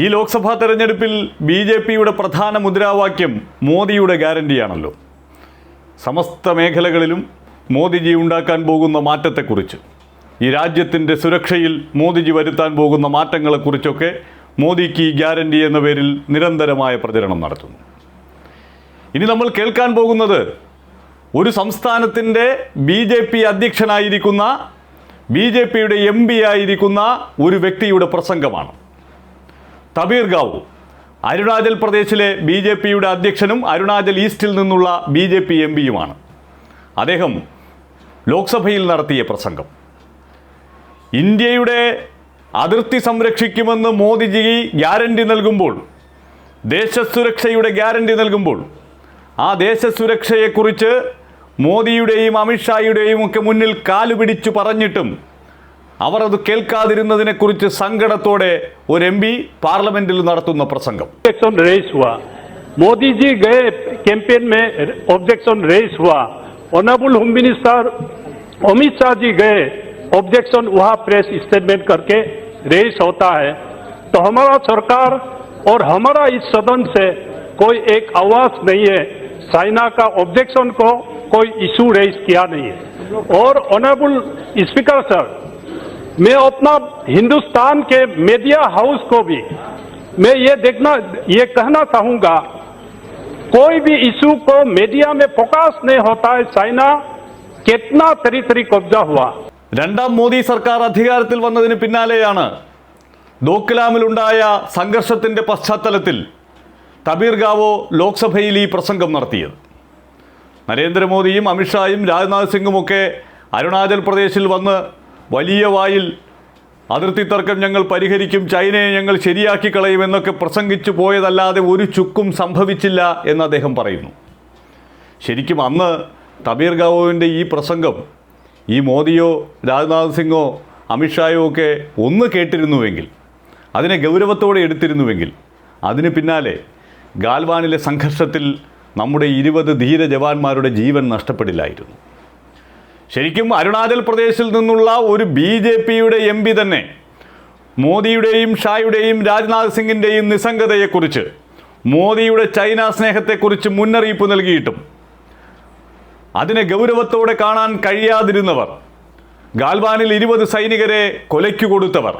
ഈ ലോക്സഭാ തെരഞ്ഞെടുപ്പിൽ B J പിയുടെ പ്രധാന മുദ്രാവാക്യം മോദിയുടെ ഗ്യാരണ്ടിയാണല്ലോ. സമസ്ത മേഖലകളിലും മോദിജി ഉണ്ടാക്കാൻ പോകുന്ന മാറ്റത്തെക്കുറിച്ച് ഈ രാജ്യത്തിന്റെ സുരക്ഷയിൽ മോദിജി വരുത്താൻ പോകുന്ന മാറ്റങ്ങളെക്കുറിച്ചൊക്കെ മോദിക്ക് ഈ ഗ്യാരണ്ടി എന്ന പേരിൽ നിരന്തരമായ പ്രചരണം നടത്തുന്നു. ഇനി നമ്മൾ കേൾക്കാൻ പോകുന്നത് ഒരു സംസ്ഥാനത്തിന്റെ ബി ജെ പി അധ്യക്ഷനായിരിക്കുന്ന ബി ജെ പിയുടെ എം പി ആയിരിക്കുന്ന ഒരു വ്യക്തിയുടെ പ്രസംഗമാണ്. തബീർ ഗാവു. അരുണാചൽ പ്രദേശിലെ ബി ജെ പിയുടെ അധ്യക്ഷനും അരുണാചൽ ഈസ്റ്റിൽ നിന്നുള്ള ബി ജെ പി എം പിയുമാണ്. അദ്ദേഹം ലോക്സഭയിൽ നടത്തിയ പ്രസംഗം. ഇന്ത്യയുടെ അതിർത്തി സംരക്ഷിക്കുമെന്ന് മോദിജി ഗ്യാരണ്ടി നൽകുമ്പോൾ ദേശസുരക്ഷയുടെ ഗ്യാരണ്ടി നൽകുമ്പോൾ ആ ദേശസുരക്ഷയെക്കുറിച്ച് മോദിയുടെയും അമിത്ഷായുടെയും ഒക്കെ മുന്നിൽ കാലുപിടിച്ചു പറഞ്ഞിട്ടും അവർ അത് കേൾക്കാതിരുന്നതിനെക്കുറിച്ച് സങ്കടത്തോടെ ഒരു എം പി പാർലമെന്റിൽ നടത്തുന്ന പ്രസംഗം ऑब्जेक्शन रेस हुआ मोदी जी गए कैंपेन में ऑब्जेक्शन रेस हुआ honourable home minister Amit Shah ji गए ऑब्जेक्शन वहां प्रेस स्टेटमेंट करके रेस होता है तो हमारा सरकार और हमारा इस सदन से कोई एक आवाज नहीं है चाइना का ऑब्जेक्शन को कोई इशू रेस किया नहीं है और ऑनरेबल स्पीकर सर मैं अपना हिंदुस्तान के मीडिया हाउस को भी मैं ये देखना ये कहना चाहूंगा कोई भी इशू को मीडिया में फोकस नहीं होता है चाइना कितना टेरिटरी कब्जा हुआ രണ്ടാം മോദി സർക്കാർ അധികാരത്തിൽ വന്നതിന് പിന്നാലെയാണ് ദോക്ലാമിലുണ്ടായ സംഘർഷത്തിൻ്റെ പശ്ചാത്തലത്തിൽ തബീർ ഗാവോ ലോക്സഭയിൽ ഈ പ്രസംഗം നടത്തിയത് നരേന്ദ്രമോദിയും അമിത്ഷായും രാജ്നാഥ് സിംഗുമൊക്കെ അരുണാചൽ പ്രദേശിൽ വന്ന് വലിയ വായിൽ അതിർത്തി തർക്കം ഞങ്ങൾ പരിഹരിക്കും ചൈനയെ ഞങ്ങൾ ശരിയാക്കി കളയുമെന്നൊക്കെ പ്രസംഗിച്ചു പോയതല്ലാതെ ഒരു ചുക്കും സംഭവിച്ചില്ല എന്ന് അദ്ദേഹം പറയുന്നു. ശരിക്കും അന്ന് തബീർ ഗാവോവിന്റെ ഈ പ്രസംഗം ഈ മോദിയോ രാജ്നാഥ് സിംഗോ അമിത്ഷായോ ഒക്കെ ഒന്ന് കേട്ടിരുന്നുവെങ്കിൽ അതിനെ ഗൗരവത്തോടെ എടുത്തിരുന്നുവെങ്കിൽ അതിന് പിന്നാലെ ഗാൽവാനിലെ സംഘർഷത്തിൽ നമ്മുടെ ഇരുപത് ധീര ജവാന്മാരുടെ ജീവൻ നഷ്ടപ്പെടില്ലായിരുന്നു. ശരിക്കും അരുണാചൽ പ്രദേശിൽ നിന്നുള്ള ഒരു ബി ജെ പിയുടെ എം പി തന്നെ മോദിയുടെയും ഷായുടെയും രാജ്നാഥ് സിംഗിന്റെയും നിസ്സംഗതയെക്കുറിച്ച് മോദിയുടെ ചൈന സ്നേഹത്തെക്കുറിച്ച് മുന്നറിയിപ്പ് നൽകിയിട്ടും അതിനെ ഗൗരവത്തോടെ കാണാൻ കഴിയാതിരുന്നവർ ഗാൽവാനിൽ ഇരുപത് സൈനികരെ കൊലയ്ക്കു കൊടുത്തവർ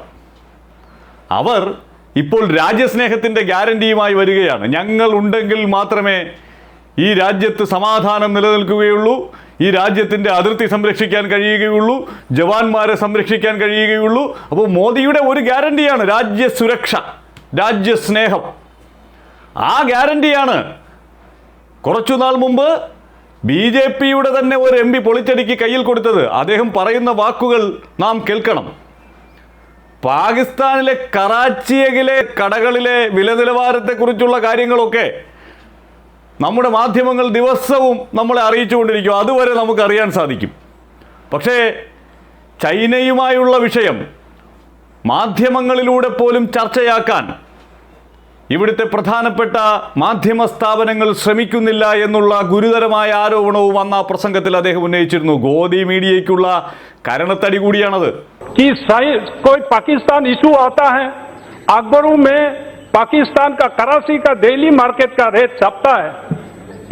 അവർ ഇപ്പോൾ രാജ്യസ്നേഹത്തിന്റെ ഗ്യാരണ്ടിയുമായി വരികയാണ്. ഞങ്ങൾ ഉണ്ടെങ്കിൽ മാത്രമേ ഈ രാജ്യത്ത് സമാധാനം നിലനിൽക്കുകയുള്ളൂ. ഈ രാജ്യത്തിന്റെ അതിർത്തി സംരക്ഷിക്കാൻ കഴിയുകയുള്ളൂ ജവാന്മാരെ സംരക്ഷിക്കാൻ കഴിയുകയുള്ളൂ. അപ്പോൾ മോദിയുടെ ഒരു ഗ്യാരണ്ടിയാണ് രാജ്യസുരക്ഷ രാജ്യസ്നേഹം ആ ഗ്യാരണ്ടിയാണ് കുറച്ചുനാൾ മുമ്പ് ബി ജെ പിയുടെ തന്നെ ഒരു എം പി പൊളിച്ചടിക്ക് കയ്യിൽ കൊടുത്തത്. അദ്ദേഹം പറയുന്ന വാക്കുകൾ നാം കേൾക്കണം. പാകിസ്ഥാനിലെ കറാച്ചിയിലെ കടകളിലെ വില നിലവാരത്തെക്കുറിച്ചുള്ള കാര്യങ്ങളൊക്കെ നമ്മുടെ മാധ്യമങ്ങൾ ദിവസവും നമ്മളെ അറിയിച്ചുകൊണ്ടിരിക്കും. അതുവരെ നമുക്ക് അറിയാൻ സാധിക്കും. പക്ഷേ ചൈനയുമായുള്ള വിഷയം മാധ്യമങ്ങളിലൂടെ പോലും ചർച്ചയാക്കാൻ ഇവിടുത്തെ പ്രധാനപ്പെട്ട മാധ്യമ സ്ഥാപനങ്ങൾ ശ്രമിക്കുന്നില്ല എന്നുള്ള ഗുരുതരമായ ആരോപണവും അന്ന് ആ പ്രസംഗത്തിൽ അദ്ദേഹം ഉന്നയിച്ചിരുന്നു. ഗോദി മീഡിയയ്ക്കുള്ള കരണത്തടി കൂടിയാണത്. പാകിസ്ഥാൻ ഇഷ്യൂ ആത്താ അക്ബറും पाकिस्तान का कराची का डेली मार्केट का रेट छपता है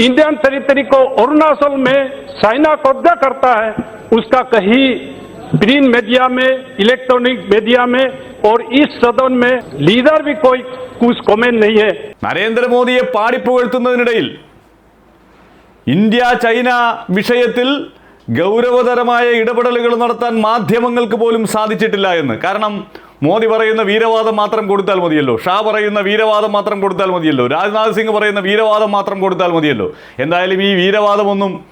इंडियन टेरिटरी को अरुणाचल में चाइना कब्जा करता है उसका कहीं प्रिंट मीडिया में इलेक्ट्रॉनिक मीडिया में और इस सदन में लीडर भी कोई कुछ कमेंट नहीं है നരേന്ദ്രമോദിയെ പാടിപ്പുകഴ്ത്തുന്നതിനിടയിൽ ഇന്ത്യ ചൈന വിഷയത്തിൽ ഗൗരവതരമായ ഇടപെടലുകൾ നടത്താൻ മാധ്യമങ്ങൾക്ക് പോലും സാധിച്ചിട്ടില്ല എന്ന് കാരണം മോദി പറയുന്ന വീരവാദം മാത്രം കൊടുത്താൽ മതിയല്ലോ. ഷാ പറയുന്ന വീരവാദം മാത്രം കൊടുത്താൽ മതിയല്ലോ. രാജ്നാഥ് സിംഗ് പറയുന്ന വീരവാദം മാത്രം കൊടുത്താൽ മതിയല്ലോ. എന്തായാലും ഈ വീരവാദമൊന്നും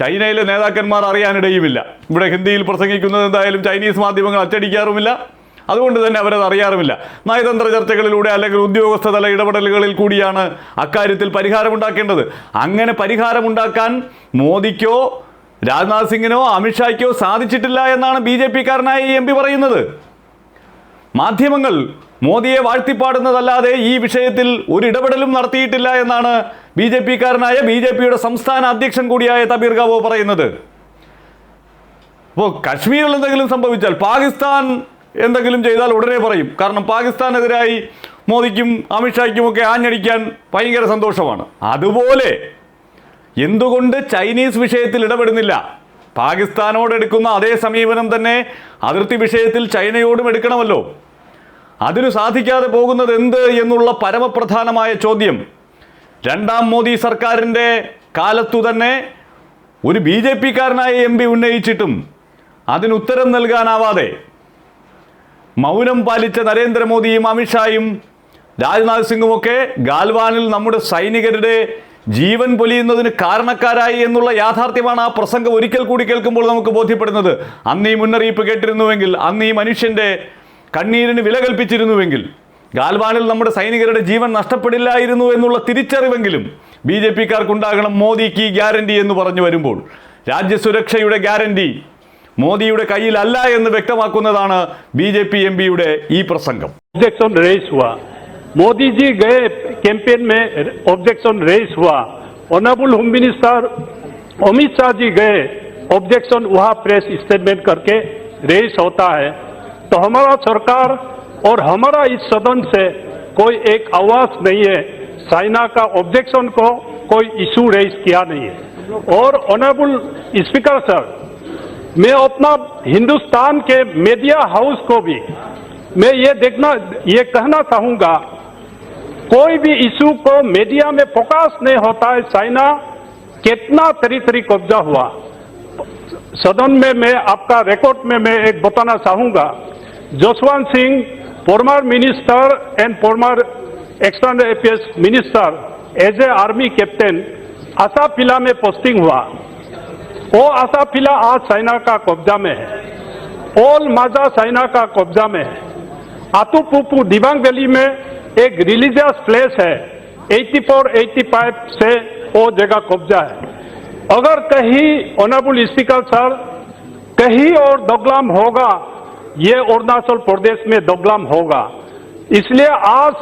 ചൈനയിലെ നേതാക്കന്മാർ അറിയാനിടയുമില്ല. ഇവിടെ ഹിന്ദിയിൽ പ്രസംഗിക്കുന്നത് എന്തായാലും ചൈനീസ് മാധ്യമങ്ങൾ അച്ചടിക്കാറുമില്ല. അതുകൊണ്ട് തന്നെ അവരത് അറിയാറുമില്ല. നയതന്ത്ര ചർച്ചകളിലൂടെ അല്ലെങ്കിൽ ഉദ്യോഗസ്ഥ തല ഇടപെടലുകളിൽ കൂടിയാണ് അക്കാര്യത്തിൽ പരിഹാരമുണ്ടാക്കേണ്ടത്. അങ്ങനെ പരിഹാരമുണ്ടാക്കാൻ മോദിക്കോ രാജ്നാഥ് സിംഗിനോ അമിത്ഷായ്ക്കോ സാധിച്ചിട്ടില്ല എന്നാണ് ബി ജെ പിക്കാരനായ എം പി പറയുന്നത്. മാധ്യമങ്ങൾ മോദിയെ വാഴ്ത്തിപ്പാടുന്നതല്ലാതെ ഈ വിഷയത്തിൽ ഒരു ഇടപെടലും നടത്തിയിട്ടില്ല എന്നാണ് ബി ജെ പിക്കാരനായ ബി ജെ പിയുടെ സംസ്ഥാന അധ്യക്ഷൻ കൂടിയായ തബീർ ഗാവോ പറയുന്നത്. അപ്പോൾ കശ്മീരിൽ എന്തെങ്കിലും സംഭവിച്ചാൽ പാകിസ്ഥാൻ എന്തെങ്കിലും ചെയ്താൽ ഉടനെ പറയും. കാരണം പാകിസ്ഥാനെതിരായി മോദിക്കും അമിത്ഷായ്ക്കുമൊക്കെ ആഞ്ഞടിക്കാൻ ഭയങ്കര സന്തോഷമാണ്. അതുപോലെ എന്തുകൊണ്ട് ചൈനീസ് വിഷയത്തിൽ ഇടപെടുന്നില്ല? പാകിസ്ഥാനോട് എടുക്കുന്ന അതേ സമീപനം തന്നെ അതിർത്തി വിഷയത്തിൽ ചൈനയോടും എടുക്കണമല്ലോ. അതിനു സാധിക്കാതെ പോകുന്നത് എന്ത് എന്നുള്ള പരമപ്രധാനമായ ചോദ്യം. രണ്ടാം മോദി സർക്കാരിന്റെ കാലത്തു തന്നെ ഒരു ബി ജെ പിക്കാരനായ എം പി ഉന്നയിച്ചിട്ടും അതിനുത്തരം നൽകാനാവാതെ മൗനം പാലിച്ച നരേന്ദ്രമോദിയും അമിത്ഷായും രാജ്നാഥ് സിംഗുമൊക്കെ ഗാൽവാനിൽ നമ്മുടെ സൈനികരുടെ ജീവൻ പൊലിയുന്നതിന് കാരണക്കാരായി എന്നുള്ള യാഥാർത്ഥ്യമാണ് ആ പ്രസംഗം ഒരിക്കൽ കൂടി കേൾക്കുമ്പോൾ നമുക്ക് ബോധ്യപ്പെടുന്നത്. അന്ന് ഈ മുന്നറിയിപ്പ് കേട്ടിരുന്നുവെങ്കിൽ അന്ന് ഈ മനുഷ്യന്റെ കണ്ണീരിന് വില കൽപ്പിച്ചിരുന്നുവെങ്കിൽ ഗാൽവാനിൽ നമ്മുടെ സൈനികരുടെ ജീവൻ നഷ്ടപ്പെടില്ലായിരുന്നു എന്നുള്ള തിരിച്ചറിവെങ്കിലും ബി ജെ പിക്കാർക്കുണ്ടാകണം മോദിക്ക് ഗ്യാരണ്ടി എന്ന് പറഞ്ഞു വരുമ്പോൾ രാജ്യസുരക്ഷയുടെ ഗ്യാരണ്ടി മോദിയുടെ കയ്യിലല്ല എന്ന് വ്യക്തമാക്കുന്നതാണ് ബി ജെ പി എം പിയുടെ ഈ പ്രസംഗം ऑब्जेक्शन रेस हुआ मोदी जी गए कैंपेन में ऑब्जेक्शन रेस हुआ honourable home minister Amit Shah ji गए ऑब्जेक्शन वहां प्रेस स्टेटमेंट करके रेस होता है तो हमारा सरकार और हमारा इस सदन से कोई एक आवाज़ नहीं है। चाइना का ऑब्जेक्शन को कोई इशू रेज किया नहीं है। और ऑनरेबल स्पीकर सर मैं अपना हिंदुस्तान के मीडिया हाउस को भी मैं ये देखना, ये कहना चाहूँगा, कोई भी इशू को मीडिया में फोकस नहीं होता है। चाइना कितना तरी तरी कब्जा हुआ। सदन में मैं आपका रिकॉर्ड में मैं एक बताना चाहूँगा। Jaswant Singh former minister and former external affairs minister as a army captain आसाफिला में पोस्टिंग हुआ। वो आसाफिला आज चाइना का कब्जा में है। ओल माजा चाइना का कब्जा में है। आतुपुपु दिबांग वैली में एक रिलीजियस प्लेस है। 84 85 से वो जगह कब्जा है। अगर कहीं ऑनरेबल स्पीकर सर कहीं और दोगलाम होगा ये अरुणाचल प्रदेश में दोगलाम होगा। इसलिए आज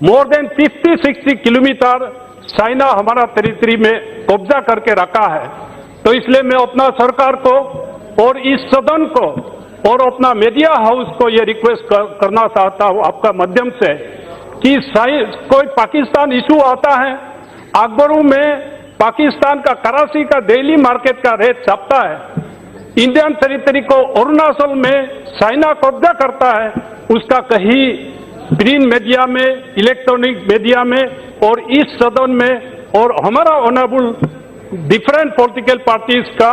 मोर देन 50 60 किलोमीटर चाइना हमारा टेरिटरी में कब्जा करके रखा है। तो इसलिए मैं अपना सरकार को और इस सदन को और अपना मीडिया हाउस को ये रिक्वेस्ट कर, करना चाहता हूँ आपका माध्यम से कि कोई पाकिस्तान इशू आता है अकबरों में पाकिस्तान का कराची का डेली मार्केट का रेट छापता है। इंडियन टेरिटरी को अरुणाचल में चाइना कब्जा करता है। उसका कहीं प्रिंट मीडिया में, इलेक्ट्रॉनिक मीडिया में और इस सदन में और हमारा ऑनरेबल डिफरेंट पॉलिटिकल पार्टीज़ का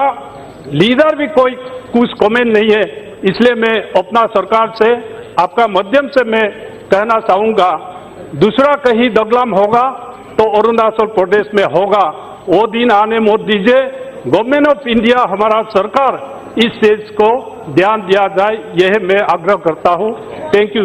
लीडर भी कोई कुछ कमेंट नहीं है। इसलिए मैं अपना सरकार से, आपका माध्यम से मैं कहना चाहूँगा, दूसरा कहीं दगलाम होगा तो अरुणाचल प्रदेश में होगा। वो दिन आने मत दीजिए गवर्नमेंट ऑफ़ इंडिया हमारा सरकार, इस चीज़ को ध्यान दिया जाए, यह मैं आग्रह करता हूँ। Thank you